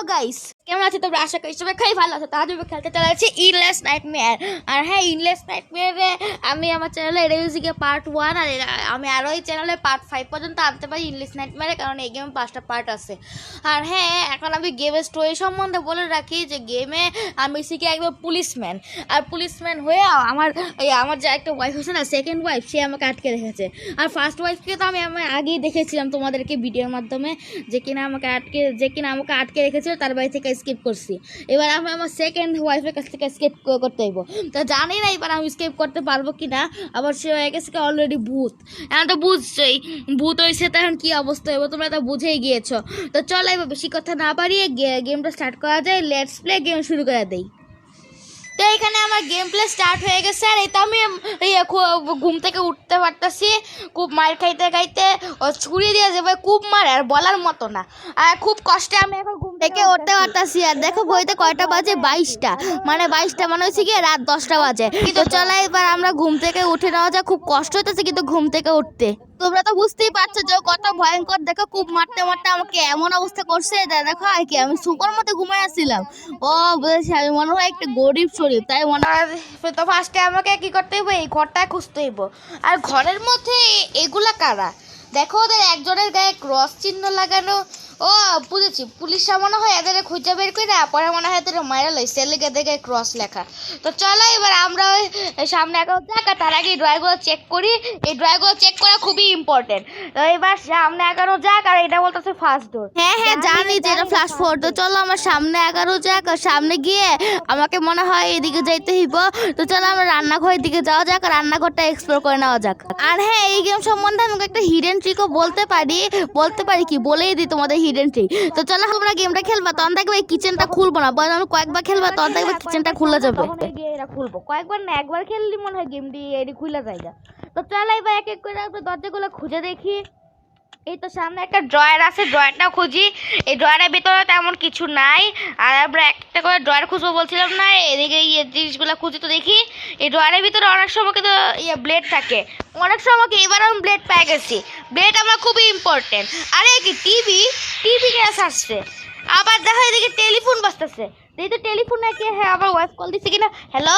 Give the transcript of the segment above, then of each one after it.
Hello guys, কেমন আছে তোমরা আশা করি সবাই খাই ভালো আছে। তার জন্য খেলতে চলে যাচ্ছে ইনলেস নাইটমেয়ার আর হ্যাঁ ইনলেস নাইট নাইটমেয়ারে আমি আমার চ্যানেলে রেউজিকে পার্ট ওয়ান আর আমি আরও এই চ্যানেলে পার্ট ফাইভ পর্যন্ত আনতে পারি ইনলেস নাইটমেয়ারে কারণ এই গেমে পাঁচটা পার্ট আছে। আর হ্যাঁ এখন আমি গেমের স্টোরি সম্বন্ধে বলে রাখি যে গেমে আমি শিখি একদম পুলিশম্যান আর পুলিশম্যান হয়ে আমার, এই আমার যে একটা ওয়াইফ আছে না সেকেন্ড ওয়াইফ সে আমাকে আটকে রেখেছে। আর ফার্স্ট ওয়াইফকে তো আমি আমি আগেই দেখেছিলাম তোমাদেরকে ভিডিওর মাধ্যমে, যে কিনা আমাকে আটকে, যে কিনা আমাকে আটকে রেখেছিল, তার বাড়ি থেকে স্কিপ করছি। এবার আমি আমার সেকেন্ড ওয়াইফের কাছ থেকে স্কিপ করতে হইব। তো জানি না এবার আমি স্কিপ করতে পারব কি না আবার সে হয়ে গেছে অলরেডি ভূত। এখন তো বুঝছই, ভূত হয়েছে তো এখন কী অবস্থা হইব, তোমরা তো বুঝেই গিয়েছো। তো চলো এবার বেশি কথা না পারিয়ে গেমটা স্টার্ট করা যায় লেটস প্লে গেম শুরু করে দেই। তো এখানে আমার গেম প্লে স্টার্ট হয়ে গেছে আর এই তো আমি ঘুম থেকে উঠতে পারতাছি খুব মার খাইতে খাইতে ও ছুরি দিয়ে যাবে খুব মারে আর বলার মতো না। আর খুব কষ্টে আমি এখন ঘুম থেকে উঠতে পারতাছি আর দেখো ঘড়িতে কয়টা বাজে? বাইশটা। মানে বাইশটা মানে হচ্ছে কি রাত দশটা বাজে। তো চলো এবার আমরা ঘুম থেকে উঠে নেওয়া যায় খুব কষ্ট হইতেছে কিন্তু ঘুম থেকে উঠতে। তোমরা তো বুঝতেই পারছ যে কত ভয়ঙ্কর। দেখো খুব মারতে মারতে আমাকে এমন অবস্থা করছে দেখো, আর কি, আমি শুকর মতো ঘুমাই আসছিলাম। ও বুঝেছি আমি মনে হয় একটা গরিব শরীর, তাই মনে তো ফার্স্টে আমাকে কি করতে হইব? এই ঘরটায় খুঁজতে হইব। আর ঘরের মধ্যে এগুলা কারা? দেখো ওদের একজনের গায়ে ক্রস চিহ্ন লাগানো। ও বুঝেছি। পুলিশ মনে হয় এদের খুঁজে বের করে পরে মনে হয় এদের মায়েরা লই সেলিকে দেখে ক্রস লেখা। তো চলো এবার আমরা ওই সামনে এখন যাক আর তার আগে এই ড্রয়গুলো চেক করি। এই ড্রয়গুলো চেক করা খুবই ইম্পর্টেন্ট তো এবার সামনে এগারো যাক আর এটা বলতেছে ফার্স্ট ডোর হ্যাঁ হ্যাঁ জানি যে এটা ফ্লাশ ফোর তো চলো আমার সামনে এগারো যাক আর সামনে গিয়ে আমাকে মনে হয় এদিকে যাইতে হইব। তো চলো আমরা রান্নাঘরের দিকে যাওয়া যাক আর রান্নাঘরটা এক্সপ্লোর করে নেওয়া যাক। আর হ্যাঁ এই গেম সম্বন্ধে আমাকে একটা হিডেন ট্রিকও বলতে পারি বলতে পারি কি? বলেই দিই তোমাদের হিডেন ট্রিক তো চলো আমরা গেমটা খেলবা তখন দেখবে কিচেনটা খুলবো না। বলে আমি কয়েকবার খেলবা তখন দেখবে কিচেনটা খুলে যাবে। খুলবো। কয়েকবার না একবার খেললি মনে হয় গেমটি এটি খুলে যায় তো চলো এবার এক এক করে দরজাগুলো খুঁজে দেখি। এই তো সামনে একটা ড্রয়ার আছে ড্রয়ারটা খুঁজি। এই ড্রয়ারের ভিতরে তেমন কিছু নাই। আর আমরা একটা করে ড্রয়ার খুঁজবো বলছিলাম না, এদিকে ইয়ে জিনিসগুলো খুঁজি তো দেখি। এই ড্রয়ারের ভিতরে অনেক সময় কিন্তু ইয়ে ব্লেড থাকে। অনেক সময় এবার আমি ব্লেড পেয়ে গেছি। ব্লেড আমার খুবই ইম্পর্টেন্ট আরে কি টিভি টিভি গ্যাস আসছে। আবার দেখো এদিকে টেলিফোন বাজতেছে এই তো টেলিফোন নাকি হ্যাঁ আবার ওয়াইফ কল দিচ্ছে কিনা? হ্যালো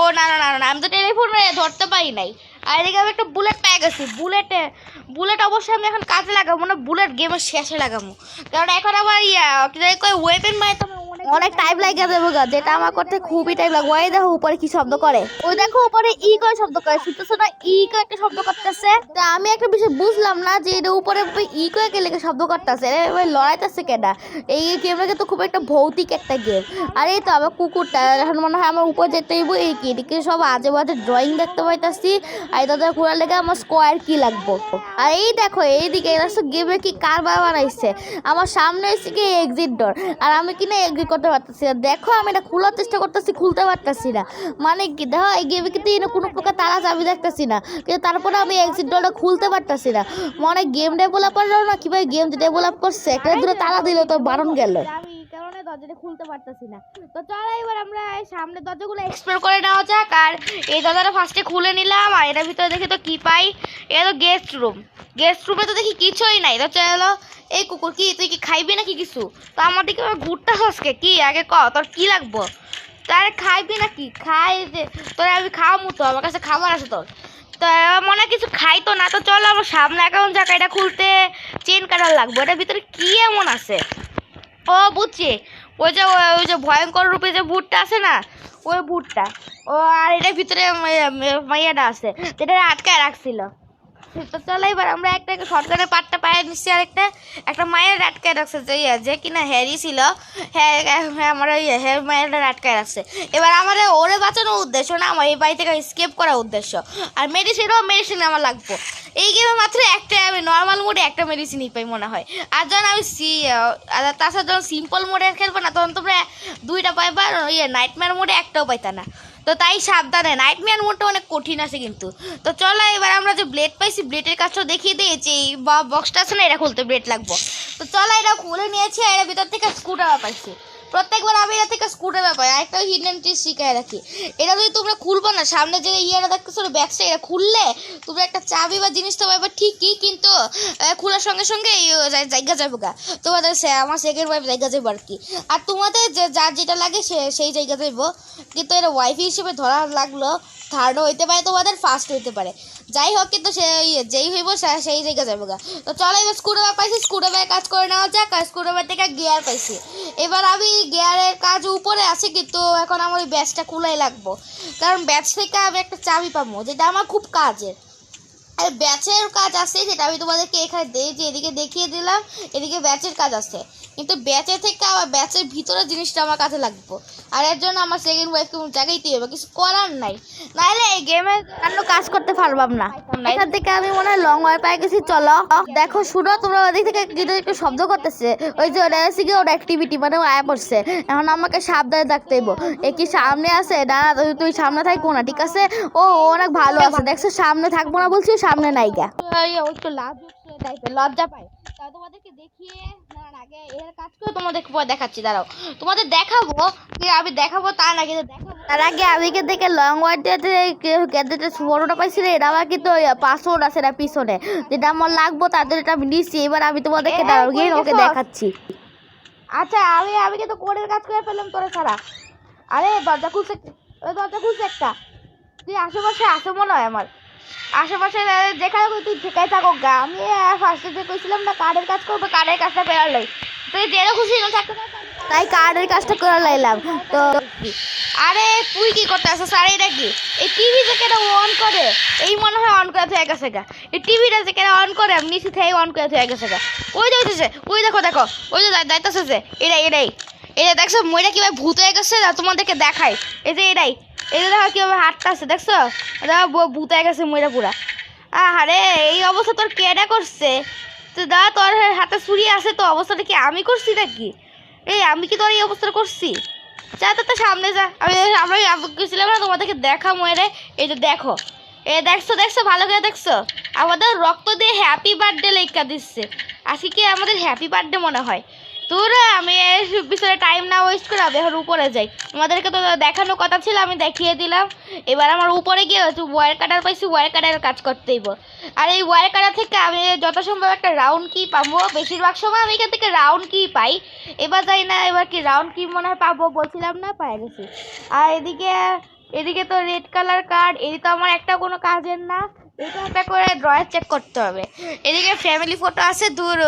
ও না না না না আমি তো টেলিফোন ধরতে পারি নাই। আর এদিকে আমি একটা বুলেট পেয়ে গেছি। বুলেটে বুলেট অবশ্যই আমি এখন কাজে লাগাবো না বুলেট গেমের শেষে লাগাবো। কারণ এখন আমার ইয়া, কি ওয়েপেন মানে তো অনেক টাইম লাগে যাবে গা যেটা আমার করতে খুবই টাইম লাগবে। ওই দেখো উপরে কি শব্দ করে। ওই দেখো উপরে ই করে শব্দ করে। শুনতেছো না ই করে একটা শব্দ করতেছে। তা আমি একটা বিষয় বুঝলাম না যে এটা উপরে ই করে কে লেগে শব্দ করতেছে। এবার লড়াইতেছে কেটা এই গেমটা কিন্তু খুব একটা ভৌতিক একটা গেম আর এই তো আবার কুকুরটা, এখন মনে হয় আমার উপর যেতে এই কি? এদিকে সব আজে বাজে ড্রয়িং দেখতে পাইতাছি। আর দাদা ঘোরার লেগে আমার স্কোয়ার কি লাগবো? আর এই দেখো, এইদিকে এটা গেমে কি কারবার বানাইছে? আমার সামনে এসে কি এক্সিট ডোর আর আমি কিনা এক্সিট করতে পারতেছি না। দেখো, আমি এটা খোলার চেষ্টা করতেছি, খুলতে পারতেছি না। মানে কি, দেখো, এই গেমে কিন্তু কোনো প্রকার তারা চাবি দেখতেছি না। কিন্তু তারপরে আমি এক্সিট ডোরটা খুলতে পারতেছি না। মানে গেম ডেভেলপাররাও না কীভাবে গেম ডেভেলপ করছে? একটা দূরে তারা দিল, তো বারণ গেল। দরজাটা খুলতে পারতেছি না। তো চলো এবার আমরা সামনে দরজাগুলো এক্সপ্লোর করে নেওয়া যাক। আর এই দরজাটা ফার্স্টে খুলে নিলাম, আর এটার ভিতরে দেখি তো কি পাই। এটা তো গেস্ট রুম গেস্ট রুমে তো দেখি কিছুই নাই। তো চলো, এই কুকুর কি, তুই কি খাইবি নাকি কিছু? তো আমার দিকে ঘুরটা হসকে কি, আগে ক, তোর কি লাগবো? তারে খাইবি নাকি? খাই যে তোর আমি খাওয়ামু তো, আমার কাছে খাবার আছে তোর। তো মনে কিছু খাই তো না। তো চলো, আমার সামনে অ্যাকাউন্ট যাক, এটা খুলতে। চেন কাটার লাগবে। এটার ভিতরে কি এমন আছে? ও, বুঝছি। ওই যে, ওই- যে ভয়ঙ্কর রূপে যে ভূতটা আছে না, ওই ভূতটা। ও, আর এটার ভিতরে মাইয়াটা আছে, যেটা আটকায় রাখছিল। তো চলো এবার আমরা একটা শর্টগানের পাটটা পায়ে নিচ্ছি আর একটা একটা মায়ের আটকায় রাখছে যে ইয়ে, যে কিনা হ্যারি ছিল হ্যাঁ হ্যাঁ আমার ওই হ্যাঁ মায়ের আটকায় রাখছে। এবার আমাদের ওরে বাঁচানোর উদ্দেশ্য না আমার এই বাড়ি থেকে স্কেপ করার উদ্দেশ্য। আর মেডিসিনও মেডিসিন আমার লাগবো। এই গেমে মাত্র একটা আমি নর্মাল মোডে একটা মেডিসিনই পাই মনে হয়। আর যখন আমি সি তাছাড়া যখন সিম্পল মোডে খেলব না তখন তোমরা দুইটা পাইবা ইয়ে নাইটমেয়ার মোডে একটাও পাইতা না। তো তাই সাবধানে। নাইটমেয়ার মোডটা অনেক কঠিন আছে কিন্তু। তো চলো এবার আমরা যে ব্লেড পাইছি ব্লেডের কাজটা দেখিয়ে দিয়েছি এই বক্সটা আছে না, এটা খুলতে ব্লেড লাগবো। তো চলো এটা খুলে নিয়েছি এর ভিতর থেকে স্ক্রুড্রাইভার পাইছি। প্রত্যেকবার আমি এটা থেকে স্কুটে ব্যাপার একটা হিডেন ট্রিক শিখায় রাখি। এটা যদি তোমরা খুলবো না, সামনে যে ইয়েটা দেখতেছো ব্যাক এটা খুললে তোমরা একটা চাবি বা জিনিস তো ব্যাপার ঠিকই, কিন্তু খোলার সঙ্গে সঙ্গে জায়গা যাবে গা। তোমাদের আমার সেকেন্ড ওয়াইফ জায়গা যাব আর কি। আর তোমাদের যে, যার যেটা লাগে সে, সেই জায়গা যাইব। কিন্তু এটা ওয়াইফি হিসেবে ধরা লাগল। থার্ডও হইতে পারে, তোমাদের ফার্স্ট হইতে পারে। যাই হোক, কিন্তু সে যেই হইব সেই জায়গা যাব গা। তো চলো, এবার স্ক্রুড্রাইভার পাইছি স্ক্রুড্রাইভার কাজ করে নেওয়া যাক, আর স্ক্রুড্রাইভার থেকে গিয়ার পাইছি। এবার আমি গিয়ারের কাজ উপরে আছে, কিন্তু এখন আমার ওই ব্যাচটা খুলাই লাগবো। কারণ ব্যাচ থেকে আমি একটা চাবি পাবো, যেটা আমার খুব কাজের। আর ব্যাচের কাজ আছে সেটা আমি তোমাদেরকে এখানে দিয়েছি এদিকে দেখিয়ে দিলাম এদিকে ব্যাচের কাজ আছে। কিন্তু ব্যাচের থেকে আবার ব্যাচের ভিতরের জিনিসটা আমার কাছে লাগবে। আর এর জন্য আমার সেকেন্ড ওয়াইফকে জায়গাইতে হবে কিছু করার নাই। নাহলে এই গেমের জন্য কাজ করতে পারবাম না। এখান থেকে আমি মনে হয় লং ওয়াই পাই গেছি চলো। দেখো শুনো তোমরা ওদিক থেকে কিন্তু একটু শব্দ করতেছে। ওই যে ওটা এসে গিয়ে ওর অ্যাক্টিভিটি মানে আয়া পড়ছে। এখন আমাকে সাবধানে থাকতে হইব। এ কি সামনে আছে? না তুই- সামনে থাকব না ঠিক আছে? ও ও অনেক ভালো আছে। দেখছ সামনে থাকব না বলছি ও সামনে একটু লজ্জা তা তোমাদেরকে দেখিয়ে দাঁড়ান আগে এর কাজ করে তোমাদেরকে পরে দেখাচ্ছি দাঁড়াও। তোমাদের দেখাবো কি আমি দেখাবো তার আগে দেখাবো। তার আগে আমি কে লং ওয়াইডেতে কেঁদেতে ফটোটা পাইছিল এটা আমার কিন্তু পাসওয়ার্ড আছে এটা পিছনে। যেটা আমার লাগবো তাদের এটা আমি নিচ্ছি। এবার আমি তোমাদেরকে দাঁড়াও গিয়ে ওকে দেখাচ্ছি। আচ্ছা আমি আমি কিন্তু কোডের কাজ করে ফেললাম তোরা ছাড়া। আরে দরজা খুলছে ওই দরজা খুলছে একটা। তুই আশেপাশে আসে মনে হয় আমার। আশেপাশে যেখানে তুই যেখানে থাকো গা আমি ফার্স্টে যে কইছিলাম না কার্ডের কাজ করব কার্ডের কাজটা করার লাই। তুই যেটা খুশি তাই কার্ডের কাজটা করে লাইলাম। তো আরে তুই কি করতে আসছিস আরে এটা কি? এই টিভি যে কেন অন করে? এই মনে হয় অন করে হয়ে গেছে গা। এই টিভিটা যে কেন অন করে আমি নিচে থেকে অন করে হয়ে গেছে গা। ওই যে হইতেছে ওই দেখো দেখো ওই যে যাইতেছে যে এটাই এটাই। যে দেখছ মইটা কীভাবে ভূত হয়ে গেছে না তোমাদেরকে দেখাই এই যে এটাই। এই যে দেখো হাতটা আছে দেখছ? দেখো ব- ভূত হয়ে গেছে মইটা পুরা। আরে এই অবস্থা তোর কেডা করছে? তো দা তোর হাতে ছুরি আছে তো, অবস্থাটা কি আমি করছি নাকি? এই, আমি কি তোর এই অবস্থাটা করছি? যা, তো সামনে যা। আমি আমরা গেছিলাম না তোমাদেরকে দেখা মরে এই যে দেখো। এ দেখছ দেখছ, ভালো করে দেখছ? আমাদের রক্ত দিয়ে হ্যাপি বার্থডে লেখা দিচ্ছে। আজকে কি আমাদের হ্যাপি বার্থডে মনে হয়? তোর আমি এর পিছনে টাইম না ওয়েস্ট করে আমি এখন উপরে যাই। তোমাদেরকে তো দেখানোর কথা ছিল, আমি দেখিয়ে দিলাম। এবার আমার উপরে গিয়ে ওয়ার কাটার পাইছি ওয়ার কাটার কাজ করতেইব আর এই ওয়ার কাটার থেকে আমি যত সম্ভব একটা রাউন্ড কি পাবো, বেশিরভাগ সময় আমি এখান থেকে রাউন্ড কি পাই। এবার যাই না, এবার কি রাউন্ড কি মনে হয় পাবো বলছিলাম না, পাই গেছি। আর এদিকে এদিকে তো রেড কালার কার্ড এই তো আমার একটা কোনো কাজের না। এটা একটা করে ড্রয়ার চেক করতে হবে। এদিকে ফ্যামিলি ফটো আছে, দূর।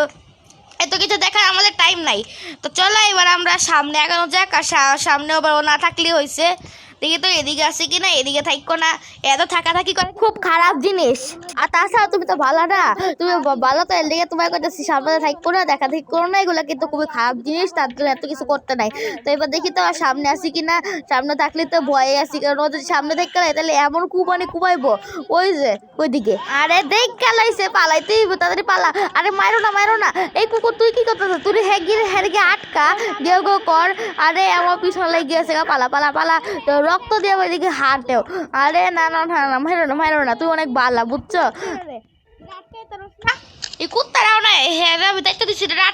এত কিছু দেখার আমাদের টাইম নাই। তো চলো এবার আমরা সামনে এগানো যাক, আর সামনে আবার ও না থাকলে হয়েছে দেখি তো এদিকে আছে কি না এদিকে থাকো না। এত থাকা থাকি করে খুব খারাপ জিনিস। আর তাছাড়া তুমি তো ভালো না। তুমি ভালো তো এর দিকে তোমার কাছে সামনে থাকো না দেখা দেখি করো না এগুলো কিন্তু খুবই খারাপ জিনিস তার জন্য এত কিছু করতে নাই। তো এবার দেখি তো আর সামনে আসি কি না সামনে থাকলে তো ভয়ে আসি কারণ ও যদি সামনে থাকতে নাই তাহলে এমন কুবানি কুবাইবো। ওই যে ওইদিকে। আরে দেখ খেলাইছে পালাইতেই তাড়াতাড়ি পালা। আরে মারো না মারো না। এই কুকুর তুই কি করতেছ? তুই হ্যাঁ গিয়ে হ্যাঁ গিয়ে আটকা। গেও গো কর। আরে আমার পিছনে লেগে গিয়েছে গা, পালা পালা পালা। রক্ত দিয়ে ওইদিকে হাঁটেও। আরে না না না না মারো না মারো না, তুই অনেক বালা, বুঝছ? এই কুত্তারাও না হ্যাঁ আমি দেখতে দিচ্ছি, এটা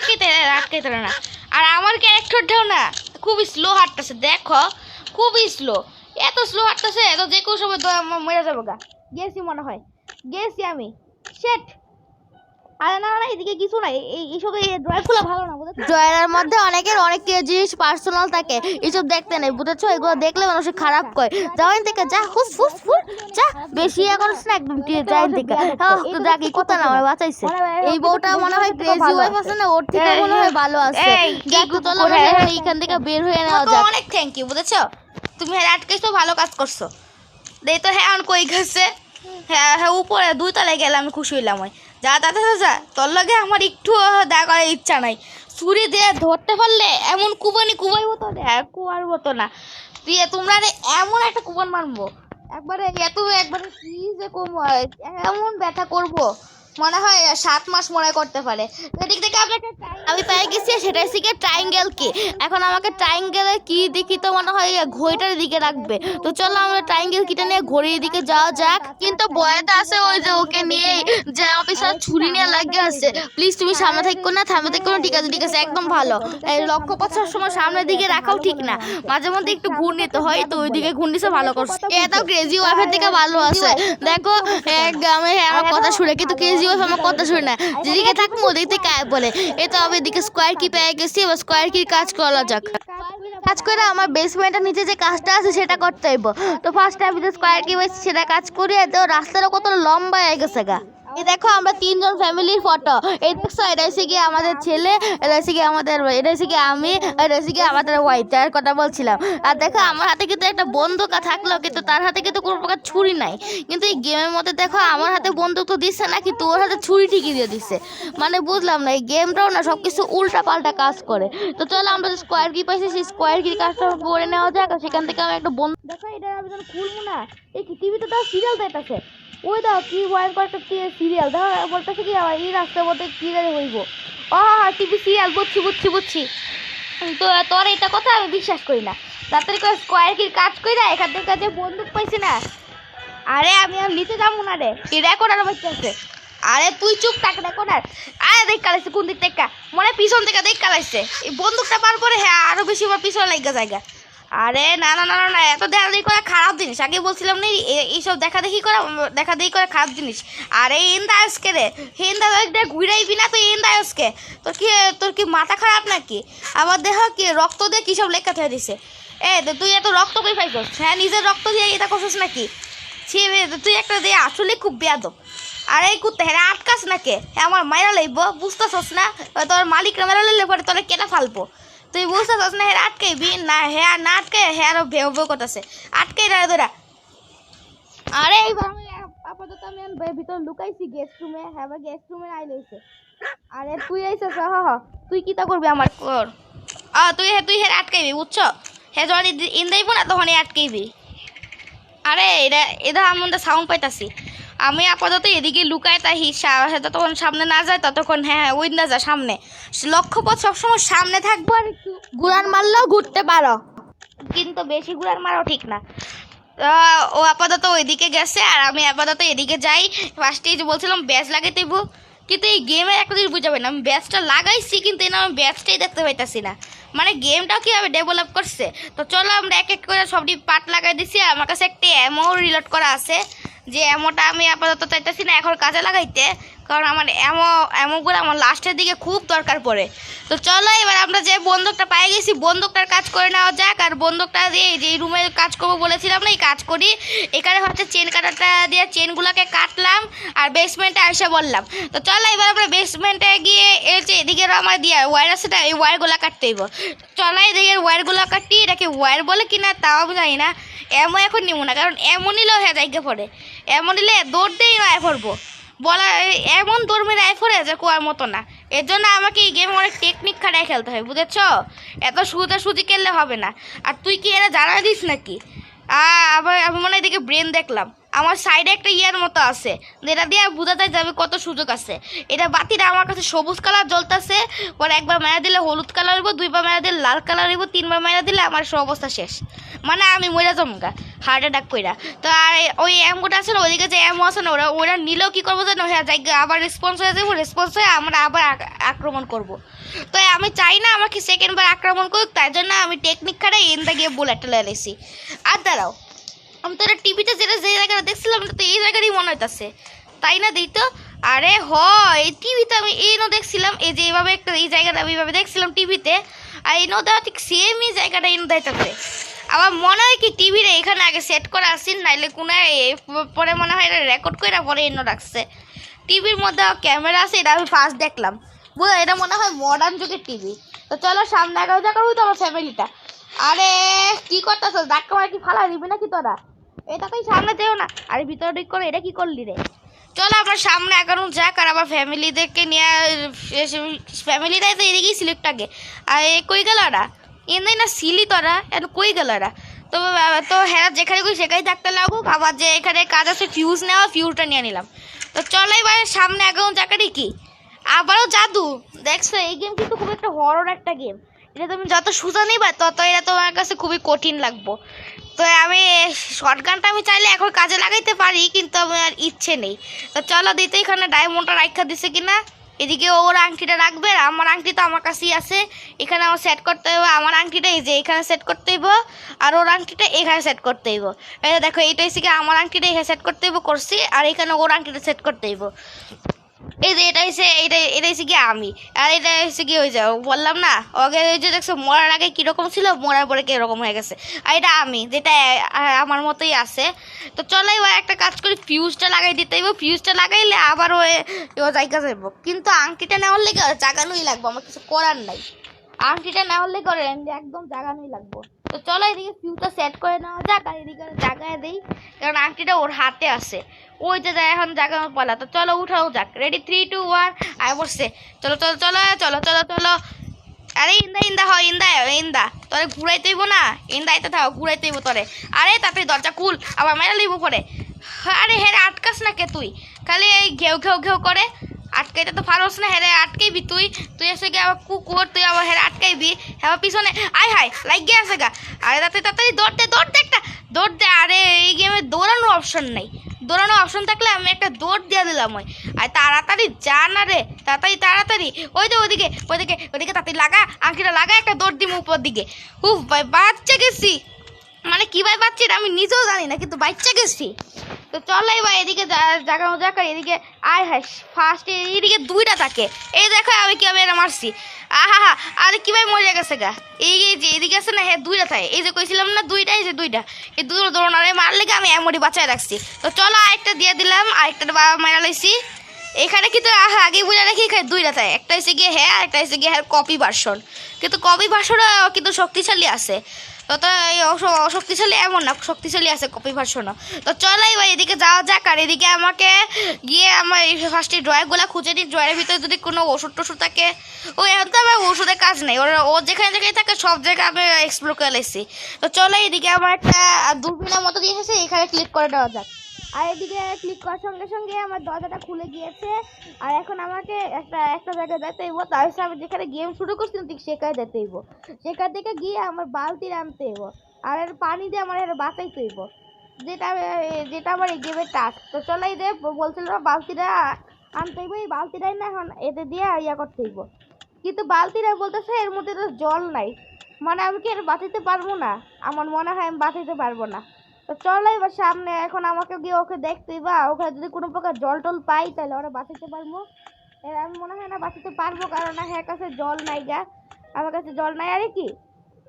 আটকাইতে পারে না। আর আমার ক্যারেক্টারটাও না? খুবই স্লো হাঁটতেছে, দেখো, খুবই স্লো এত স্লো হাঁটতেছে তো যে কোনো সময় মরে যাব গা। গেছি মনে হয়। গেছি আমি। শেট আরে না না এদিকে কিছু নাই। এইসব এই ড্রয়ারগুলো ভালো না বুঝেছ? ড্রয়ারের মধ্যে অনেকের অনেক জিনিস পার্সোনাল থাকে। এইসব দেখতে নেই বুঝেছ? এগুলো দেখলে মানুষ খারাপ করে যাওয়াই থেকে যা হুস ফুস ফুস যা। বেশি এখন না একদম যাই থেকে দেখ কথা না আমার বাঁচাইছে। এই বউটা মনে হয় ক্রেজি ওয়াইফ আছে। না ওর থেকে মনে হয় ভালো আছে। চলো আমরা এইখান থেকে বের হয়ে নেওয়া যাক। অনেক থ্যাংক ইউ বুঝেছ? তুমি হ্যাঁ আটকেছো ভালো কাজ করছ। দেই তো হ্যাঁ অন কই গেছে? হ্যাঁ হ্যাঁ উপরে দুই তলায় গেলে আমি খুশি হইলাম ওই। যা দাদা যা। তোর লগে আমার একটু দেখা করার ইচ্ছা নাই। ছুরি দিয়ে ধরতে পারলে এমন কুবানি কুবাই হতো কুয়ার মতো না। দিয়ে তোমরা এমন একটা কুপন মানবো। একবারে এত, একবারে কি যে কম এমন ব্যথা করব। মনে হয় সাত মাস মনে করতে পারে। তো এদিক থেকে আপনাকে আমি পেয়ে গেছি, সেটা গিয়ে ট্রাইঙ্গেল কি? এখন আমাকে ট্রাইঙ্গেলের কি দেখি তো মনে হয় ঘড়িটার দিকে রাখবে। তো চলো আমরা ট্রাইঙ্গেল কিটা নিয়ে ঘড়ির দিকে যাওয়া যাক। কিন্তু বয়াতে আছে ওই যে ওকে নিয়ে যে অফিসার ছুরি নিয়ে লাগে আছে। প্লিজ তুমি সামনে থাকো না সামনে থাকো না, ঠিক আছে ঠিক আছে, একদম ভালো। এই লক্ষ্য পথ সময় সামনের দিকে রাখাও ঠিক না। মাঝে মধ্যে একটু ঘুর নিতে হয়, তো ওইদিকে ঘুর নিছে ভালো করছে। এটা ক্রেজি ওয়াইফের থেকে ভালো আছে। দেখো, এক গ্রামে আমার কথা শুনে কিন্তু ক্রেজি ওয়াইফ আমার কথা শুনে না। যেদিকে থাকব ওদিক থেকে আয় বলে। এ তো আমি এদিকে স্কোয়ার কি পেয়ে গেছি, এবার স্কোয়ার কি কাজ করা যাক। কাজ করে আমার বেসমেন্টের নিচে যে কাজটা আছে, সেটা করতে হইব। তো ফার্স্ট আমি যে স্কোয়ার কি পাইছি সেটা কাজ করি তো রাস্তাটা কত লম্বা হয়ে গেছে গা। এই দেখো আমরা তিনজন ফ্যামিলির ফটো এই দেখছ, এটা হচ্ছে কি আমাদের ছেলে, এটা হচ্ছে কি আমাদের, এটা হচ্ছে কি আমি, এটা হচ্ছে কি আমাদের ওয়াইফ যার কথা বলছিলাম। আর দেখো, আমার হাতে কিন্তু একটা বন্দুক থাকল কিন্তু তার হাতে কিন্তু কোনো প্রকার ছুরি নাই। কিন্তু এই গেমের মধ্যে দেখো, আমার হাতে বন্দুক তো দিচ্ছে না, কিন্তু ওর হাতে ছুরি ঠিকই দিয়ে দিচ্ছে। মানে বুঝলাম না, এই গেমটাও না সব কিছু উল্টা পাল্টা কাজ করে। তো চলো, আমরা যে স্কোয়ার কি পাইছি সেই স্কোয়ার কি কাজটা করে নেওয়া যাক সেখান থেকে আমি একটা বন্ধু দেখো এটা আমি যখন খুলবো না। এই টিভিতে তাও সিরিয়াল দেখতেছে ওই দাও, কি ভয়ঙ্কর একটা সিরিয়াল দেখো বলতেছে কি, আবার এই রাস্তার মধ্যে কি হইব। ও টিভি সিরিয়াল বুঝছি বুঝছি বুঝছি। তো, তোর এটা কথা আমি বিশ্বাস করি না। তাড়াতাড়ি করে স্কোয়ার কির কাজ করি না এখান থেকে যে বন্দুক পাইছি না, আরে আমি আর নিচে যাব না রে। কি রেকর্ডার বাচ্চাছে আরে তুই চুপ থাক রেকর্ডার আরে দেখ কালাইছে, কোন দিক থেকে? মনে পিছন থেকে দেখ কালাইছে। এই বন্দুকটা পার করে হ্যাঁ আরও বেশি আমার পিছনে লাগা জায়গা। আরে না না না না এত দেখা দেখি করা খারাপ জিনিস। আগে বলছিলাম না এইসব দেখা দেখি করা দেখা দেখি করা খারাপ জিনিস। আরে, এন্দা আজকে রে। হেন্দা ঘুরাইবি না তো এন্দা আজকে। তোর কি তোর কি মাথা খারাপ নাকি? আবার দেখ কি, রক্ত দিয়ে কী সব লেখা থেকে দিছে। এ তো তুই এত রক্ত কই পাইছস? হ্যাঁ নিজের রক্ত দিয়ে এটা করছিস নাকি? ছি তুই একটা দিয়ে আসলে খুব বেয়াদব। আরে, এই কুত্তে হ্যাঁ আটকাস না কে হ্যাঁ আমার মায়েরা লইব, বুঝতেছস না? তোর মালিকরা মেরা লইলে পরে তোরা কেটে ফালবো? তুই বুঝতেছস না হ্যাঁ আটকাইবি না হ্যাঁ না আটকে হ্যাঁ আরও ভেউ ভেউ করতেছে আটকাই রা তোরা আরে এইবার আমি আপাতত আমি বে- ভিতর লুকাইছি গেস্ট রুমে হ্যাঁ বা গেস্ট রুমে আই লইছে আরে তুই আইছস হ হ তুই কি তা করবি আমার কর আ তুই হ্যাঁ তুই হ্যাঁ আটকাইবি বুঝছ? হ্যাঁ যখন ইন দেব না তখনই আটকাইবি। আরে এটা এটা আমি সাউন্ড পাইতাছি। আমি আপাতত এদিকে লুকায় তাই হিসাব তখন সামনে না যায়, ততক্ষণ হ্যাঁ হ্যাঁ ওই না যায়, সামনে। লক্ষ্যপথ সবসময় সামনে থাকব আর গুড়ান মারলেও ঘুরতে পারো। কিন্তু বেশি গুড়ান মারাও ঠিক না। ও আপাতত ওইদিকে গেছে আর আমি আপাতত এদিকে যাই। ফার্স্টে যে বলছিলাম ব্যাচ লাগাইতে দেবো কিন্তু এই গেমের একটা জিনিস বুঝাবে না, আমি ব্যাচটা লাগাইছি কিন্তু এনে আমি ব্যাচটাই দেখতে পাইতাছি না। মানে গেমটাও কীভাবে ডেভেলপ করছে? তো চলো আমরা এক এক করে সবটি পার্ট লাগাই দিছি আমার কাছে একটা অ্যামো রিলোড করা আছে। যে এমনটা আমি আপাতত চাইতেছি না এখন কাজে লাগাইতে। কারণ আমার অ্যামো অ্যামোগুলো আমার লাস্টের দিকে খুব দরকার পড়ে। তো চলো এবার আমরা যে বন্দুকটা পাই গেছি, বন্দুকটার কাজ করে নেওয়া যাক। আর বন্দুকটা দিয়ে যে রুমে কাজ করব বলেছিলাম না, এই কাজ করি। এখানে হচ্ছে চেন কাটাটা দিয়ে চেনগুলোকে কাটলাম আর বেসমেন্টে এসে বললাম। তো চলো এবার আমরা বেসমেন্টে গিয়ে এই যে এদিকে আমার দিয়ে ওয়্যার আছে এই ওয়্যারগুলো কাটতে হইব। চলো এদিকে ওয়্যারগুলো কাটি এটাকে ওয়্যার বলে কিনা তাও আমি জানি না। এমন এখন নিব না, কারণ এমন নিলেও হ্যাঁ জায়গা পড়ে। এমন নিলে দৌড় দিয়েই নয় পড়ব। বলা এমন দৌড় মেরে আয় পড়ে যে কোয়ার মতো না। এর জন্য আমাকে এই গেম অনেক টেকনিক খাটায় খেলতে হয়, বুঝেছ? এত সুজা সুজি খেললে হবে না। আর তুই কি এরা জানা দিস নাকি? আবার আমি মনে হয় এদিকে ব্রেন দেখলাম। আমার সাইডে একটা ইয়ার মতো আছে। যেটা দিয়ে বোঝা যাবে কত সুযোগ আছে। এটা বাতিটা আমার কাছে সবুজ কালার জ্বলতেছে। পরে একবার মেরা দিলে হলুদ কালার হইব, দুইবার মেরা দিলে লাল কালার হইব, তিনবার মেরা দিলে আমার সব অবস্থা শেষ। মানে আমি মরে জমগা হার্ট অ্যাটাক কইরা। তো আর ওই অ্যামগুটা আছে না ওইদিকে যে অ্যামো আছে না, ওরা ওরা নিলেও কী করব জানো? হ্যাঁ যাই আবার রেসপন্স হয়ে যাব রেসপন্স হয়ে আমরা আবার আক্রমণ করব। তো আমি চাই না আমাকে সেকেন্ডবার আক্রমণ করুক, তাই জন্য আমি টেকনিক খাটাই এনটা গিয়ে বুলেটটা লেছি আর দাঁড়াও আমি তো এটা টিভিতে যেটা যে জায়গাটা দেখছিলাম তো এই জায়গারই মনে হইতাছে। তাই না দিই তো আরে হ, এই টিভিতে আমি এই নো দেখছিলাম, এই যে এইভাবে একটা এই জায়গাটা আমি এইভাবে দেখছিলাম টিভিতে আর এই নো দেওয়া ঠিক সেমই জায়গাটা এই নো দেখাচ্ছে আমার মনে হয় কি টিভির এখানে আগে সেট করা আসিন নাইলে কোনো পরে মনে হয় এটা রেকর্ড করে পরে এনে রাখছে। টিভির মধ্যে ক্যামেরা আছে, এটা আমি ফার্স্ট দেখলাম। বুঝলো, এটা মনে হয় মডার্ন যুগের টিভি তো চলো, সামনে এগারো জায়গা তো আমার ফ্যামিলিটা আরে, কি করতেছ ধাক্কা মারা কি ফালা দিবি নাকি তোরা? এটা তুই সামনে যেও না। আরে, ভিতরে দিক করে এটা কি করলি রে? চলো আমরা সামনে এগানো যাক আর আমার ফ্যামিলিদেরকে নিয়ে ফ্যামিলিটাই তো এদিকেই সিলেক্ট আগে আর এ কই গেল ওরা? এমনি না সিলি তোরা এখন কই গেল ওরা? তো তো হ্যাঁ যেখানে কই সেখানেই থাকতে লাগুক, আবার যে এখানে কাজ আছে ফিউজ নেওয়া ফিউজটা নিয়ে নিলাম। তো চলো এবার সামনে আগানো জায়গাটি কি। আবারও জাদু। দেখছ, এই গেম কিন্তু খুব একটা হরর একটা গেম এটা তুমি যত সোজা নিবা, তত এটা তোমার কাছে খুবই কঠিন লাগবো। তো আমি শর্টগানটা আমি চাইলে এখন কাজে লাগাইতে পারি, কিন্তু আমার ইচ্ছে নেই। তো চলো দিতে, এখানে ডায়মন্ডটা রাখা দিছে কিনা। এদিকে ওর আংটিটা রাখবে, আর আমার আংটি তো আমার কাছেই আছে। এখানে আমার সেট করতে হবে আমার আংটিটা এই যে এখানে সেট করতে হইব, আর ওর আংটিটা এখানে সেট করতে হইব। দেখো, এইটা এসে আমার আংটিটা এখানে সেট করতে হইব, করছি, আর এখানে ওর আংটিটা সেট করতে হইব। এই যে, এটা হচ্ছে এটা এটা হচ্ছে কি আমি। আর এটা হচ্ছে কি হয়ে যাও বললাম না, ওকে ওই যে দেখছ, মরার আগে কীরকম ছিল, মরার পরে কীরকম হয়ে গেছে। আর এটা আমি, যেটা আমার মতোই আছে। তো চলো এবার একটা কাজ করি ফিউজটা লাগাই দিতে হইব। ফিউজটা লাগাইলে আবার ও ও জায়গা যাইব। কিন্তু আংটিটা নেওয়ার লেগে জাগানোই লাগবো, আমার কিছু করার নাই। আংটিটা নেওয়ার লেগে একদম জাগানোই লাগবো। তো চলো এদিকে ফিউজটা সেট করে নেওয়া যাক আর এদিকে জাগায় দিই। কারণ আংটিটা ওর হাতে আছে। ওই যে যায় এখন জাগানোর পালা। তো চলো উঠাও যাক। রেডি থ্রি টু ওয়ান আয় বসছে। চলো চলো চলো চলো চলো চলো। আরে, ইন্দা ইন্দা, হয়, ইন্দা ইন্দা। তোরে ঘুরাইতে হইব না? ইন্দা আইতে থাকো ঘুরাইতে হইব তোরে। আরে, তাড়াতাড়ি দরজা কুল আবার মেরা লইব পরে। আরে, হেরে আটকাস না কে তুই? খালি এই ঘেউ ঘেউ ঘেউ করে। আটকাইতে তো পারোস না, হেরে আটকাইবি তুই। তুই এসে গিয়ে আবার কুকুর তুই আবার হেরে আটকাইবি। হ্যাঁ পিছনে, আয় হায় লাইক গিয়ে আসে গা। আরে তাতে, তাড়াতাড়ি দৌড় দে দৌড় দে একটা, দৌড় দে। আরে এই গেমে দৌড়ানোর অপশন নাই। দৌড়ানোর অপশন থাকলে আমি একটা দৌড় দিয়ে দিলাম ওই। আর তাড়াতাড়ি যা না রে, তাড়াতাড়ি তাড়াতাড়ি। ওই যে ওদিকে ওইদিকে ওইদিকে তাড়াতাড়ি লাগা, আংটিটা লাগা, একটা দৌড় দিম উপর দিকে। উফ ভাই, বাচ্চা গেছি। মানে কি ভাই বাচ্চা আমি নিজেও জানি না, কিন্তু বাচ্চা গেছি। তো চলো এবার এদিকে জাগানো যাক এদিকে আয় হায় ফার্স্ট এদিকে দুইটা থাকে। এই দেখো আমি কি আমি এটা মারছি। আহা হা আরে কি ভাই মরে গেছে গা। এই যে এদিকে আছে না হ্যাঁ দুইটা থাকে। এই যে কইছিলাম না দুইটা, এই যে দুইটা। এই দুটো দৌড়ারে মারলে আমি এমনই বাঁচায় রাখছি। তো চলো আরেকটা দিয়ে দিলাম, আরেকটা মারা লাইছি। এখানে কিন্তু আহা আগে বুঝে রাখি, এখানে দুইটা থাকে। একটা হচ্ছে গিয়ে হ্যাঁ একটা হচ্ছে গিয়ে হ্যাঁ কপি ভার্সন কিন্তু কপি ভার্সনও কিন্তু শক্তিশালী আছে। তো তো এই অশক্তিশালী এমন না, শক্তিশালী আছে কপি ভার্সনও। তো চলো এবার এদিকে যাওয়া যাক, আর এদিকে আমাকে গিয়ে আমার এই ফার্স্টে ড্রয়ারগুলো খুঁজে নিই, ড্রয়ারের ভিতরে যদি কোনো ওষুধ টষুধ থাকে। ও এখন তো আমার ওষুধের কাজ নেই, ওর, ও যেখানে যেখানে থাকে, সব জায়গায় আমি এক্সপ্লোর করে এসেছি তো চলো এদিকে আমার একটা দূরবীনের মতো দিয়ে এসেছি, এখানে ক্লিক করে দেওয়া যাক। আর এদিকে ক্লিক করার সঙ্গে সঙ্গে আমার দরজাটা খুলে গিয়েছে। আর এখন আমাকে একটা একটা জায়গায় যেতে হইব, তার আমি যেখানে গেম শুরু করছিলাম, ঠিক সেখানে যেতে হইব। সেখান থেকে গিয়ে আমার বালতি আনতে হইব, আর এর পানি দিয়ে আমার এটা বাঁচাইতে হইব। যেটা যেটা আমার এই গেমের টাস্ক তো চলো এই যে বলছিল না, বালতিটা আনতে হইব, এই বালতিটাই না এখন এতে দিয়ে ইয়া করতে হইব। কিন্তু বালতিটা বলতেছে এর মধ্যে তো জল নাই। মানে আমি কি এটা বাঁচাইতে পারব না? আমার মনে হয় আমি বাঁচাইতে পারব না। তো চলো এবার সামনে, এখন আমাকে গিয়ে ওকে দেখতেই বা, ওখানে যদি কোনো প্রকার জল টল পাই, তাহলে ওরা বাঁচাতে পারব। এর আমি মনে হয় না বাঁচাতে পারব, কারণ হ্যাঁ কাছে জল নাই গা। আমার কাছে জল নাই, আরে কি?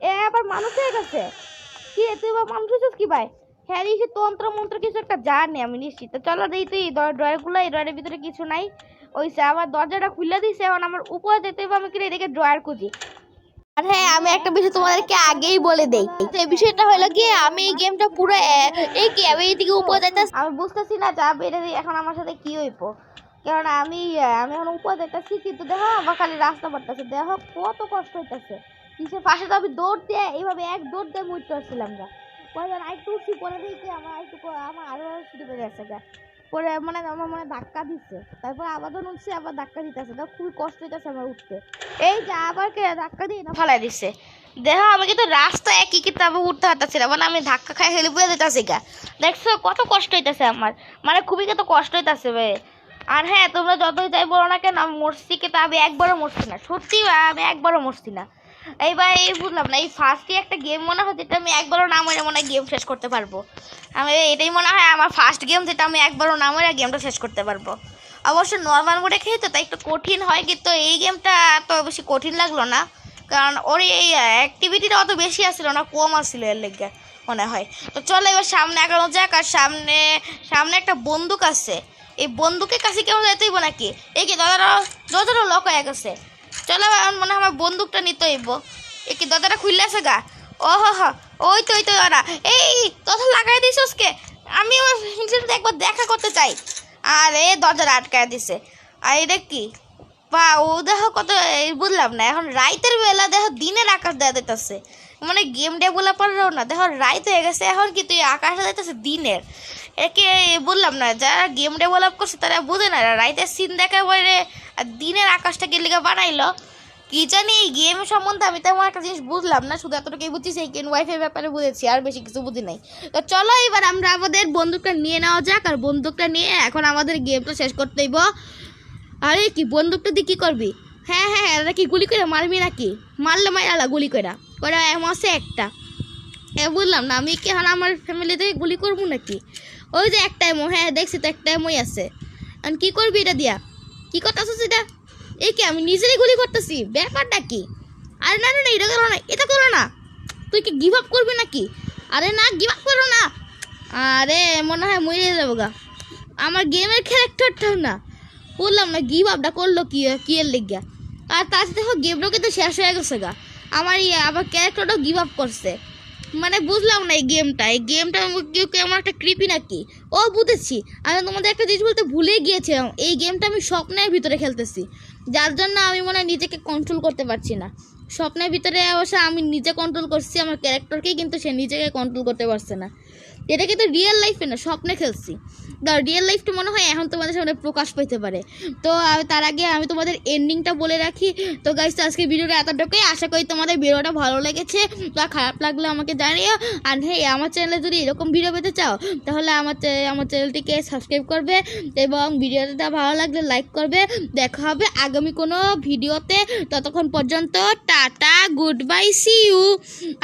এ, আবার মানুষ হয়ে গেছে। কি, তুই বা মানুষ হয়েছিস কি ভাই? হ্যাঁ সে তন্ত্র মন্ত্র কিছু একটা জানি, আমি নিশ্চিত। তো চলো দিই তুই ড্রয়ারগুলো, এই ড্রয়ারের ভিতরে কিছু নাই। ওই সে আমার দরজাটা খুলে দিছে, এখন আমার উপরে যেতে আমি কিনে এদিকে ড্রয়ার খুঁজি। আর হ্যাঁ আমি একটা বিষয় তোমাদেরকে আগেই বলে দেই। সেই বিষয়টা হলো কি আমি এই গেমটা পুরো এই কি, আমি এইদিকে উপরে যাইতেছি? আমি বুঝতেছি না, যা বেড়ে এখন আমার সাথে কি হইব? কারণ আমি আমি এখন উপরে যাইতেছি, কিন্তু দেখো, আমার খালি রাস্তা পড়তেছে দেখো, কত কষ্ট হইতেছে। কিসের পাশে তো আমি দৌড় দিয়ে, এইভাবে এক দৌড় দিয়ে মুড়তে পারছিলাম না। যখন আরেকটু উঠছি পরে দেখি, আমার আরেকটু আমার আরও শুরু বেড়ে গেছে পরে মানে আমার মনে ধাক্কা দিচ্ছে। তারপর আবার যখন উঠছে আবার ধাক্কা দিতেছে। তো খুবই কষ্ট হইতেছে আমার উঠতে। এই যে আবার কে ধাক্কা দিয়ে না? ফালাই দিচ্ছে দেখো, আমি কিন্তু রাস্তা একই কিন্তু আমি উঠতে পারতেছি না। মানে আমি ধাক্কা খাই হেলে বুঝে যেতেছি গা। দেখছ, কত কষ্ট হইতেছে আমার। মানে খুবই কত কষ্ট হইতেছে ভাই আর হ্যাঁ তোমরা যতই যাই বলো না কেন আমি মরছি কিন্তু আমি একবারও মরছি না। সত্যি আমি একবারও মরছি না। এইবার এই বুঝলাম না, এই ফার্স্টই একটা গেম মনে হয় যেটা আমি একবারও না মরে মনে হয় গেম শেষ করতে পারব। আমি এটাই মনে হয় আমার ফার্স্ট গেম যেটা আমি একবারও না মরে গেমটা শেষ করতে পারব। অবশ্য নর্মাল মোডে খেয়ে তো, তাই একটু কঠিন হয়, কিন্তু এই গেমটা এত বেশি কঠিন লাগল না। কারণ ওর এই অ্যাক্টিভিটিটা অত বেশি আসছিল না, কম আসছিল এর লেগে মনে হয়। তো চলো এবার সামনে এগানো যাক, আর সামনে সামনে একটা বন্দুক আছে। এই বন্দুকের কাছে কেউ যেতে হইব নাকি? এই কি দাদারা দাদারা লক হয়ে গেছে। চলো এখন মনে হয় আমার বন্দুকটা নিতে হইব। এই কি দাদাটা খুললে আছে গা? ও হ হ, ওই তো ওই তো ওরা এই তথা লাগাই দিছিস কে আমি আমার একবার দেখা করতে চাই। আর এ দরজাটা আটকায় দিছে। আর এটা কি? বা, ও দেখো কত বুঝলাম না। এখন রাইতের বেলা দেখো দিনের আকাশ দেওয়া দিতেছে মানে গেম ডেভেলপাররাও না। দেখো রাইত হয়ে গেছে, এখন কি তুই আকাশে দিতেছে দিনের? একে বললাম না, যারা গেম ডেভেলপ করছে তারা বুঝে না রাইতের সিন দেখা পরে আর দিনের আকাশটাকে লিগে বানাইলো? কি জানি এই গেম সম্বন্ধে আমি তেমন একটা জিনিস বুঝলাম না, শুধু এতটুকুই বুঝছি সেই কেন ওয়াইফাই ব্যাপারে বুঝেছি, আর বেশি কিছু বুঝি নাই। তো চলো এবার আমরা আমাদের বন্দুকটা নিয়ে নেওয়া যাক, আর বন্দুকটা নিয়ে এখন আমাদের গেমটা শেষ করতে আরে কি, বন্দুকটা দিয়ে কী করবি? হ্যাঁ হ্যাঁ এটা কি গুলি করে মারবি নাকি? মারলে মাইরালা গুলি করে করে এমন আছে একটা। এ বললাম না, আমি কি আমার ফ্যামিলিতে গুলি করব নাকি? ওই যে একটা এমো হ্যাঁ দেখছি তো একটা এমোই আছে। আর কি করবি এটা দিয়া? কি করতেছিস এটা? এই কি, আমি নিজেরই গুলি করতেছি? ব্যাপারটা কি? আরে না না এটা করো না, এটা করো না। তুই কি গিভ আপ করবি নাকি? আরে না গিভ আপ করো না। আরে, মনে হয় মরে যাব গা। আমার গেমের ক্যারেক্টারটাও না। বললাম না গিভ আপটা করল কি কি এর লেগা আর তার সাথে দেখো গেমটাও কিন্তু শেষ হয়ে গেছে গা। আমার ইয়ে আমার ক্যারেক্টারটাও গিভ আপ করছে। মানে বুঝলাম না এই গেমটা এই গেমটা কেউ কেমন একটা কৃপি নাকি? ও, বুঝেছি। আমি তোমাদের একটা জিনিস বলতে ভুলে গিয়েছিলাম। এই গেমটা আমি স্বপ্নের ভিতরে খেলতেছি। যার জন্য আমি মনে হয় নিজেকে কন্ট্রোল করতে পারছি না। স্বপ্নের ভিতরে অবশ্য আমি নিজে কন্ট্রোল করছি, আমার ক্যারেক্টারকেই কিন্তু সে নিজেকে কন্ট্রোল করতে পারছে না। এটা কিন্তু রিয়েল লাইফে না, স্বপ্নে খেলছি। রিয়েল লাইফটা মনে হয় এখন তোমাদের সামনে প্রকাশ পেতে পারে। তো তার আগে আমি তোমাদের এন্ডিংটা বলে রাখি। তো গাইস আজকে ভিডিওটা এতটুকুই। আশা করি তোমাদের ভিডিওটা ভালো লেগেছে বা খারাপ লাগলে আমাকে জানিও। আর হ্যাঁ আমার চ্যানেলে যদি এরকম ভিডিও পেতে চাও, তাহলে আমার আমার চ্যানেলটিকে সাবস্ক্রাইব করবে এবং ভিডিওটা ভালো লাগলে লাইক করবে। দেখা হবে আগামী কোনো ভিডিওতে। ততক্ষণ পর্যন্ত tata goodbye see you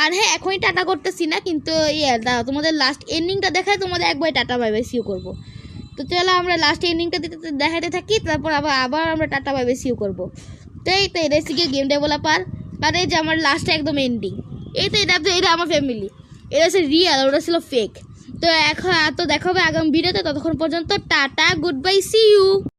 আর হ্যাঁ এখনই টাটা করতেছি না, কিন্তু ইয়ে তোমাদের লাস্ট এন্ডিংটা দেখায় তোমাদের একবার টাটা বাই বাই সিউ করব। তো চলো আমরা লাস্ট এন্ডিংটা দিতে দেখাতে থাকি, তারপর আবার আবার আমরা টাটা বাই সিউ করব। তো এই তো, এটা হচ্ছে গিয়ে গেম ডেভেলপার আর এই যে আমার লাস্টে একদম এন্ডিং এই তো, এটা এটা আমার ফ্যামিলি এটা হচ্ছে রিয়াল ওটা ছিল ফেক তো এখন তো দেখাবে আগামী ভিডিওতে ততক্ষণ পর্যন্ত tata goodbye see you